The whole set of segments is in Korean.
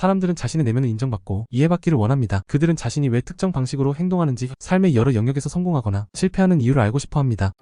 사람들은 자신의 내면을 인정받고 이해받기를 원합니다. 그들은 자신이 왜 특정 방식으로 행동하는지 삶의 여러 영역에서 성공하거나 실패하는 이유를 알고 싶어 합니다.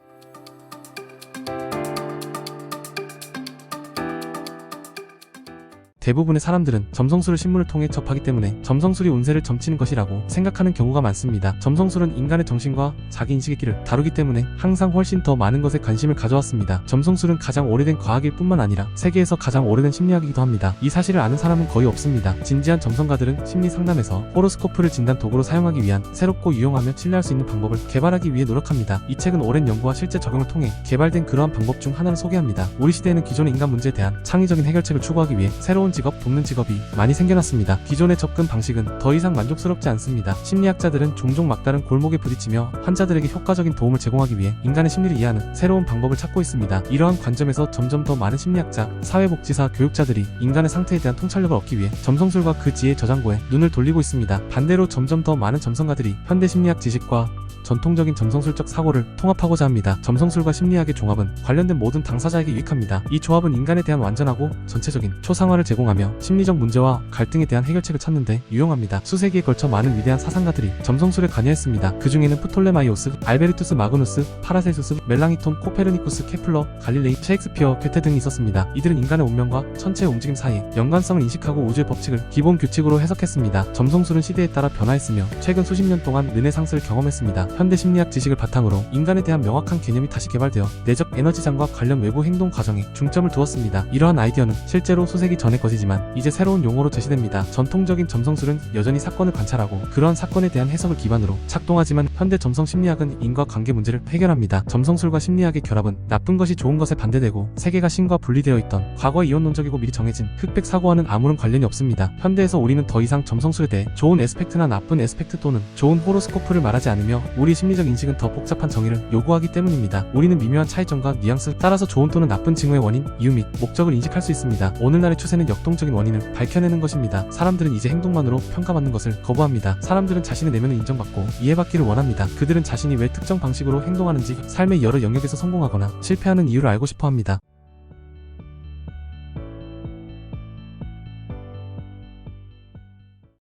대부분의 사람들은 점성술을 신문을 통해 접하기 때문에 점성술이 운세를 점치는 것이라고 생각하는 경우가 많습니다. 점성술은 인간의 정신과 자기인식의 길을 다루기 때문에 항상 훨씬 더 많은 것에 관심을 가져왔습니다. 점성술은 가장 오래된 과학일 뿐만 아니라 세계에서 가장 오래된 심리학이기도 합니다. 이 사실을 아는 사람은 거의 없습니다. 진지한 점성가들은 심리 상담에서 호로스코프를 진단 도구로 사용하기 위한 새롭고 유용하며 신뢰할 수 있는 방법을 개발하기 위해 노력합니다. 이 책은 오랜 연구와 실제 적용을 통해 개발된 그러한 방법 중 하나를 소개합니다. 우리 시대에는 기존의 인간 문제에 대한 창의적인 해결책을 추구하기 위해 새로운 직업, 돕는 직업이 많이 생겨났습니다. 기존의 접근 방식은 더 이상 만족스럽지 않습니다. 심리학자들은 종종 막다른 골목에 부딪히며 환자들에게 효과적인 도움을 제공하기 위해 인간의 심리를 이해하는 새로운 방법을 찾고 있습니다. 이러한 관점에서 점점 더 많은 심리학자, 사회복지사, 교육자들이 인간의 상태에 대한 통찰력을 얻기 위해 점성술과 그 지혜 저장고에 눈을 돌리고 있습니다. 반대로 점점 더 많은 점성가들이 현대 심리학 지식과 전통적인 점성술적 사고를 통합하고자 합니다. 점성술과 심리학의 종합은 관련된 모든 당사자에게 유익합니다. 이 조합은 인간에 대한 완전하고 전체적인 초상화를 제공 하며 심리적 문제와 갈등에 대한 해결책을 찾는데 유용합니다. 수세기에 걸쳐 많은 위대한 사상가들이 점성술에 관여했습니다. 그 중에는 프톨레마이오스, 알베르투스 마그누스, 파라셀수스, 멜랑이톤, 코페르니쿠스, 케플러, 갈릴레이, 셰익스피어, 괴테 등이 있었습니다. 이들은 인간의 운명과 천체의 움직임 사이에 연관성을 인식하고 우주의 법칙을 기본 규칙으로 해석했습니다. 점성술은 시대에 따라 변화했으며 최근 수십 년 동안 르네상스를 경험했습니다. 현대 심리학 지식을 바탕으로 인간에 대한 명확한 개념이 다시 개발되어 내적 에너지장과 관련 외부 행동 과정에 중점을 두었습니다. 이러한 아이디어는 실제로 수세기 전의 것 이지만 이제 새로운 용어로 제시됩니다. 전통적인 점성술은 여전히 사건을 관찰하고 그러한 사건에 대한 해석을 기반으로 작동하지만 현대 점성 심리학은 인과 관계 문제를 해결합니다. 점성술과 심리학의 결합은 나쁜 것이 좋은 것에 반대되고 세계가 신과 분리되어 있던 과거 이혼론적이고 미리 정해진 흑백 사고와는 아무런 관련이 없습니다. 현대에서 우리는 더 이상 점성술에 대해 좋은 에스펙트나 나쁜 에스펙트 또는 좋은 호로스코프를 말하지 않으며 우리 심리적 인식은 더 복잡한 정의를 요구하기 때문입니다. 우리는 미묘한 차이점과 뉘앙스 따라서 좋은 또는 나쁜 징후의 원인, 이유 및 목적을 인식할 수 있습니다. 오늘날의 추세는 역동적인 원인을 밝혀내는 것입니다. 사람들은 이제 행동만으로 평가받는 것을 거부합니다. 사람들은 자신의 내면을 인정받고 이해받기를 원합니다. 그들은 자신이 왜 특정 방식으로 행동하는지 삶의 여러 영역에서 성공하거나 실패하는 이유를 알고 싶어 합니다.